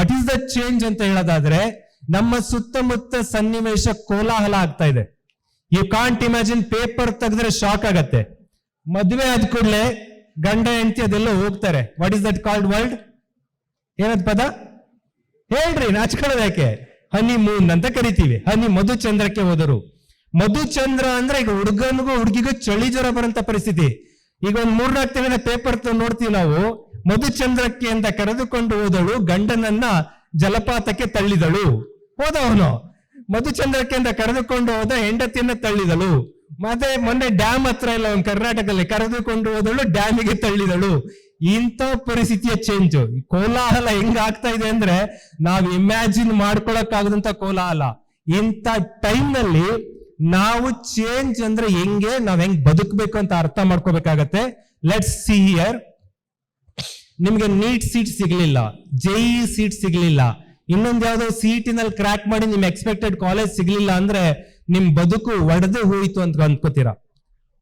What is the change ಅಂತ ಹೇಳೋದಾದ್ರೆ, ನಮ್ಮ ಸುತ್ತಮುತ್ತ ಸನ್ನಿವೇಶ ಕೋಲಾಹಲ ಆಗ್ತಾ ಇದೆ. ಯು ಕಾಂಟ್ ಇಮ್ಯಾಜಿನ್ ಪೇಪರ್ ತೆಗೆದ್ರೆ ಶಾಕ್ ಆಗತ್ತೆ. ಮದುವೆ ಆದ ಕೂಡಲೇ ಗಂಡ, ಹೆಂಡತಿ ಅದೆಲ್ಲ ಹೋಗ್ತಾರೆ. What is that called word ಏನದ್ ಪದ? ಹೇಳ್ರಿ, ನಾಚ್ಕೊಳ್ಳೋದು ಯಾಕೆ? ಹನಿ ಮೂನ್ ಅಂತ ಕರಿತೀವಿ. ಹನಿ ಮಧುಚಂದ್ರಕ್ಕೆ ಹೋದರು. ಮಧುಚಂದ್ರ ಅಂದ್ರೆ ಈಗ ಹುಡುಗನಿಗೂ ಹುಡುಗಿಗೂ ಚಳಿ ಜ್ವರ ಬರಂತ ಪರಿಸ್ಥಿತಿ. ಈಗ ಒಂದ್ ಮೂರ್ನಾಲ್ಕು ತಿಂಗಳ ಪೇಪರ್ ನೋಡ್ತೀವಿ ನಾವು. ಮಧುಚಂದ್ರಕ್ಕೆ ಅಂತ ಕರೆದುಕೊಂಡು ಹೋದಳು, ಗಂಡನನ್ನ ಜಲಪಾತಕ್ಕೆ ತಳ್ಳಿದಳು. ಹೋದವನು. ಮಧುಚಂದ್ರಕ್ಕೆ ಅಂತ ಕರೆದುಕೊಂಡು ಹೋದ ಹೆಂಡತಿಯನ್ನ ತಳ್ಳಿದಳು. ಮತ್ತೆ ಮೊನ್ನೆ ಡ್ಯಾಮ್ ಹತ್ರ ಇಲ್ಲ ಒಂದು ಕರ್ನಾಟಕದಲ್ಲಿ ಕರೆದುಕೊಂಡು ಹೋದಳು, ಡ್ಯಾಮಿಗೆ ತಳ್ಳಿದಳು. ಇಂಥ ಪರಿಸ್ಥಿತಿಯ ಚೇಂಜ್ ಕೋಲಾಹಲ ಹೆಂಗಾಗ್ತಾ ಇದೆ ಅಂದ್ರೆ ನಾವು ಇಮ್ಯಾಜಿನ್ ಮಾಡ್ಕೊಳಕ್ಕಾಗದಂತ ಕೋಲಾಹಲ. ಇಂಥ ಟೈಮ್ನಲ್ಲಿ ನಾವು ಚೇಂಜ್ ಅಂದ್ರೆ ಹೆಂಗೆ, ನಾವ್ ಹೆಂಗ್ ಬದುಕಬೇಕು ಅಂತ ಅರ್ಥ ಮಾಡ್ಕೋಬೇಕಾಗತ್ತೆ. ಲೆಟ್ಸ್ ಸಿ ಹಿಯರ್ ನಿಮ್ಗೆ ನೀಟ್ ಸೀಟ್ ಸಿಗ್ಲಿಲ್ಲ ಜೆಇ ಸೀಟ್ ಸಿಗ್ಲಿಲ್ಲ. ಇನ್ನೊಂದ್ ಯಾವ್ದೋ ಸೀಟಿನಲ್ಲಿ ಕ್ರ್ಯಾಕ್ ಮಾಡಿ ನಿಮ್ ಎಕ್ಸ್ಪೆಕ್ಟೆಡ್ ಕಾಲೇಜ್ ಸಿಗಲಿಲ್ಲ ಅಂದ್ರೆ ನಿಮ್ ಬದುಕು ಒಡೆದು ಹೋಯ್ತು ಅಂತ ಅನ್ಕೋತೀರಾ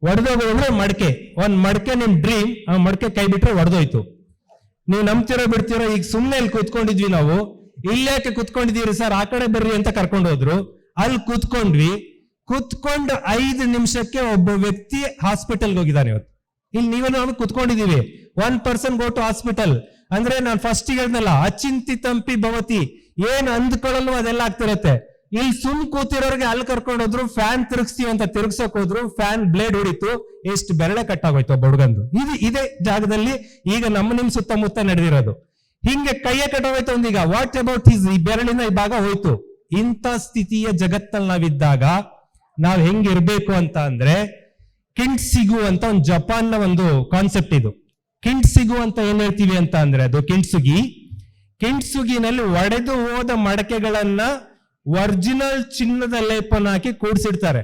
ಒಡೆದೋಗೋದು ಅಂದ್ರೆ ಮಡಕೆ. ಒಂದ್ ಮಡಕೆ ನಿಮ್ ಡ್ರೀಮ್ ಆ ಮಡಕೆ ಕೈ ಬಿಟ್ರೆ ಒಡೆದೋಯ್ತು. ನೀವು ನಂಬ್ತಿರೋ ಬಿಡ್ತಿರೋ, ಈಗ ಸುಮ್ನೆ ಇಲ್ಲಿ ಕೂತ್ಕೊಂಡಿದ್ವಿ ನಾವು. ಇಲ್ಲೇಕೆ ಕೂತ್ಕೊಂಡಿದ್ದೀರಿ ಸರ್? ಆ ಕಡೆ ಬರ್ರಿ ಅಂತ ಕರ್ಕೊಂಡು ಹೋದ್ರು. ಅಲ್ಲಿ ಕೂತ್ಕೊಂಡ್ವಿ. ಕೂತ್ಕೊಂಡು ಐದು ನಿಮಿಷಕ್ಕೆ ಒಬ್ಬ ವ್ಯಕ್ತಿ ಹಾಸ್ಪಿಟಲ್ಗೆ ಹೋಗಿದ್ದಾನೆ ಇವತ್ತು. ಇಲ್ಲಿ ನೀವು ನಾವು ಕುತ್ಕೊಂಡಿದ್ದೀವಿ. One person go to hospital ಅಂದ್ರೆ ನಾನು ಫಸ್ಟ್ ಅಚಿಂತಿ ತಂಪಿ ಭವತಿ. ಏನ್ ಅಂದ್ಕೊಳ್ಳಲು ಅದೆಲ್ಲ ಆಗ್ತಿರತ್ತೆ. ಇಲ್ಲಿ ಸುಮ್ ಕೂತಿರೋರ್ಗೆ ಅಲ್ಲಿ ಕರ್ಕೊಂಡು ಹೋದ್ರು ಫ್ಯಾನ್ ತಿರುಗಿಸ್ತೀವಿ ಅಂತ ತಿರುಗ್ಸಕ್ ಹೋದ್ರು ಫ್ಯಾನ್ ಬ್ಲೇಡ್ ಹೊಡಿತು, ಎಷ್ಟು ಬೆರಳೆ ಕಟ್ಟಾಗೋಯ್ತು ಒಬ್ಬ ಹುಡುಗಂದು. ಇದು ಇದೇ ಜಾಗದಲ್ಲಿ ಈಗ ನಮ್ಮ ನಿಮ್ ಸುತ್ತಮುತ್ತ ನಡೆದಿರೋದು. ಹಿಂಗೆ ಕೈಯೇ ಕಟ್ಟೋಯ್ತು ಒಂದೀಗ. ವಾಟ್ ಅಬೌಟ್ ಈಸ್ ಈ ಬೆರಳಿನ ಈ ಭಾಗ ಹೋಯ್ತು. ಇಂಥ ಸ್ಥಿತಿಯ ಜಗತ್ತಲ್ಲಿ ನಾವಿದ್ದಾಗ ನಾವ್ ಹೆಂಗಿರ್ಬೇಕು ಅಂತ ಅಂದ್ರೆ ಕಿಂಟ್ ಸಿಗು ಅಂತ ಒಂದು ಜಪಾನ್ನ ಒಂದು ಕಾನ್ಸೆಪ್ಟ್ ಇದು. ಕಿಂಟ್ ಸಿಗು ಅಂತ ಏನ್ ಹೇಳ್ತೀವಿ ಅಂತ ಅಂದ್ರೆ ಅದು ಕಿಂಟ್ಸುಗಿ ಕಿಂಟ್ಸುಗಿನಲ್ಲಿ ಒಡೆದು ಹೋದ ಮಡಕೆಗಳನ್ನ ಒರಿಜಿನಲ್ ಚಿನ್ನದ ಲೇಪನ ಹಾಕಿ ಕೂಡಿಸಿಡ್ತಾರೆ.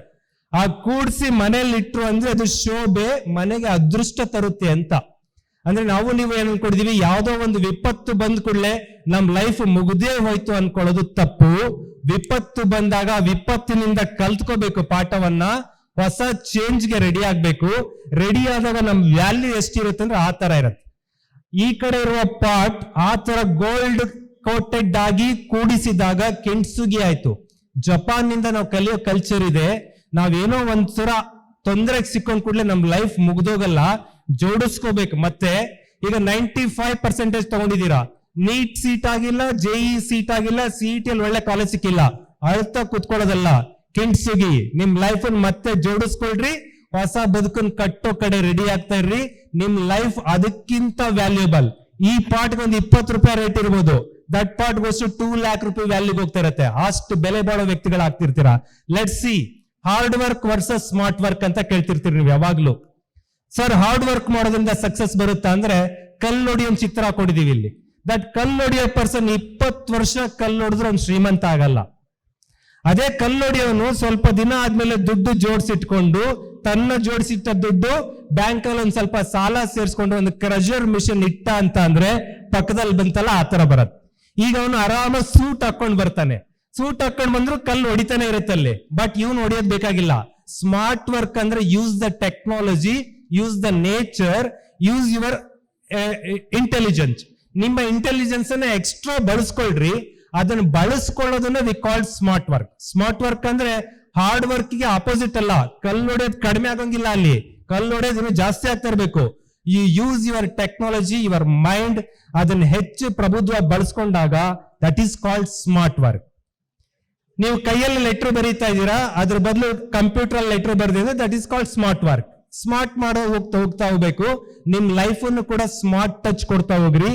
ಆ ಕೂಡ್ಸಿ ಮನೇಲಿ ಇಟ್ರು ಅಂದ್ರೆ ಅದು ಶೋಭೆ, ಮನೆಗೆ ಅದೃಷ್ಟ ತರುತ್ತೆ ಅಂತ. ಅಂದ್ರೆ ನಾವು ನೀವು ಏನ್ ಅನ್ಕೊಂಡಿದೀವಿ ಯಾವ್ದೋ ಒಂದು ವಿಪತ್ತು ಬಂದ್ ಕೂಡಲೇ ನಮ್ ಲೈಫ್ ಮುಗ್ದೇ ಹೋಯ್ತು ಅನ್ಕೊಳ್ಳೋದು ತಪ್ಪು. ವಿಪತ್ತು ಬಂದಾಗ ವಿಪತ್ತಿನಿಂದ ಕಲ್ತ್ಕೋಬೇಕು ಪಾಠವನ್ನ. ಹೊಸ ಚೇಂಜ್ಗೆ ರೆಡಿ ಆಗಬೇಕು. ರೆಡಿ ಆದಾಗ ನಮ್ ವ್ಯಾಲ್ಯೂ ಎಷ್ಟಿರುತ್ತೆ ಅಂದ್ರೆ ಆ ತರ ಇರುತ್ತೆ. ಈ ಕಡೆ ಇರುವ ಪಾಟ್ ಆ ತರ ಗೋಲ್ಡ್ ಕೋಟೆಡ್ ಆಗಿ ಕೂಡಿಸಿದಾಗ ಕೆಂಟ್ಸುಗಿ ಆಯ್ತು. ಜಪಾನ್ನಿಂದ ನಾವು ಕಲಿಯೋ ಕಲ್ಚರ್ ಇದೆ. ನಾವೇನೋ ಒಂದ್ಸರ ತೊಂದರೆಗೆ ಸಿಕ್ಕೊಂಡ್ ಕೂಡಲೇ ನಮ್ ಲೈಫ್ ಮುಗ್ದೋಗಲ್ಲ. ಜೋಡಿಸ್ಕೋಬೇಕು. ಮತ್ತೆ ಈಗ ನೈಂಟಿ ಫೈವ್ ಪರ್ಸೆಂಟೇಜ್ ತಗೊಂಡಿದ್ದೀರಾ. ನೀಟ್ ಸೀಟ್ ಆಗಿಲ್ಲ ಜೆಇ ಸೀಟ್ ಆಗಿಲ್ಲ ಸಿಇಟಿ ಅಲ್ಲಿ ಒಳ್ಳೆ ಕಾಲೇಜ್ ಸಿಕ್ಕಿಲ್ಲ. ಅಳ್ತಾ ಕುತ್ಕೊಳ್ಳೋದಲ್ಲ. ಕೆಂಟ್ಸುಗಿ ನಿಮ್ ಲೈಫ್ ಮತ್ತೆ ಜೋಡಿಸ್ಕೊಳ್ರಿ, ಹೊಸ ಬದುಕನ್ ಕಟ್ಟೋ ಕಡೆ ರೆಡಿ ಆಗ್ತಾ ಇರ್ರಿ, ನಿಮ್ ಲೈಫ್ ಅದಕ್ಕಿಂತ ವ್ಯಾಲ್ಯೂಬಲ್ ಈ ಪಾರ್ಟ್ ಒಂದು ಇಪ್ಪತ್ತು ರೂಪಾಯಿ ರೇಟ್ ಇರ್ಬೋದು. That part goes two lakh ರೂಪಾಯಿ ವ್ಯಾಲ್ಯೂಗೆ ಹೋಗ್ತಾ ಇರುತ್ತೆ. ಅಷ್ಟು ಬೆಲೆ ಬಾಳೋ ವ್ಯಕ್ತಿಗಳಾಗ್ತಿರ್ತೀರಾ let see hard work versus smart work ಅಂತ ಕೇಳ್ತಿರ್ತೀರಿ ನೀವು ಯಾವಾಗ್ಲೂ. ಸರ್ ಹಾರ್ಡ್ ವರ್ಕ್ ಮಾಡೋದ್ರಿಂದ ಸಕ್ಸಸ್ ಬರುತ್ತಾ ಅಂದ್ರೆ ಕಲ್ಲೊಡಿ ಒಂದು ಚಿತ್ರ ಕೊಡಿದೀವಿ ಇಲ್ಲಿ. ದಟ್ ಕಲ್ಲೊಡಿಯೋ ಪರ್ಸನ್ ಇಪ್ಪತ್ತು ವರ್ಷ ಕಲ್ಲೊಡಿದ್ರೆ ಅವ್ನು ಶ್ರೀಮಂತ ಆಗಲ್ಲ. ಅದೇ ಕಲ್ಲೊಡಿಯವನು ಸ್ವಲ್ಪ ದಿನ ಆದ್ಮೇಲೆ ದುಡ್ಡು ಜೋಡಿಸಿಟ್ಕೊಂಡು, ತನ್ನ ಜೋಡಿಸಿಟ್ಟ ದುಡ್ಡು ಬ್ಯಾಂಕ್ ಅಲ್ಲಿ ಒಂದ್ ಸ್ವಲ್ಪ ಸಾಲ ಸೇರಿಸ್ಕೊಂಡು ಒಂದು ಕ್ರಷರ್ ಮಿಷನ್ ಇಟ್ಟ ಅಂತ ಅಂದ್ರೆ ಪಕ್ಕದಲ್ಲಿ ಬಂತಲ್ಲ ಆ ತರ ಬರತ್ ಈಗ ಅವನು ಆರಾಮ ಸೂಟ್ ಹಾಕೊಂಡ್ ಬರ್ತಾನೆ. ಸೂಟ್ ಹಾಕೊಂಡ್ ಬಂದ್ರು ಕಲ್ಲು ಹೊಡಿತಾನೆ ಇರುತ್ತಲ್ಲಿ ಬಟ್ ಇವನು ಹೊಡಿಯೋದ್ ಬೇಕಾಗಿಲ್ಲ. ಸ್ಮಾರ್ಟ್ ವರ್ಕ್ ಅಂದ್ರೆ use the technology use the nature use your intelligence ನಿಮ್ಮ ಇಂಟೆಲಿಜೆನ್ಸ್ ಅನ್ನ ಎಕ್ಸ್ಟ್ರಾ ಬಳಸ್ಕೊಳ್ರಿ. ಅದನ್ನ ಬಳಸ್ಕೊಳ್ಳೋದನ್ನ we called smart work smart work ಅಂದ್ರೆ ಹಾರ್ಡ್ ವರ್ಕ್ಗೆ ಅಲ್ಲ. ಕಲ್ಲು ಹೊಡೆಯೋದು ಕಡಿಮೆ ಆಗಂಗಿಲ್ಲ ಅಲ್ಲಿ. ಕಲ್ಲು ಹೊಡೆಯೋದು ಜಾಸ್ತಿ ಆಗ್ತಾ ಇರಬೇಕು. You use your technology your mind ಅದನ್ನ ಹೆಚ್ಚು ಪ್ರಬುದ್ಧ ಬಳಸ್ಕೊಂಡಾಗ that is called smart work ನೀವು ಕೈಯಲ್ಲಿ ಲೆಟರ್ ಬರೀತಾ ಇದ್ದೀರಾ, ಅದ್ರ ಬದಲು computer letter ಬರೆದಿದ್ರೆ that is called smart work smart ಮಾಡೋ ಹೋಗ್ತಾ ಹೋಗ್ತಾ ಹೋಗ್ಬೇಕು. ನಿಮ್ ಲೈಫ್ ಅನ್ನು ಕೂಡ ಸ್ಮಾರ್ಟ್ ಟಚ್ ಕೊಡ್ತಾ ಹೋಗ್ರಿ.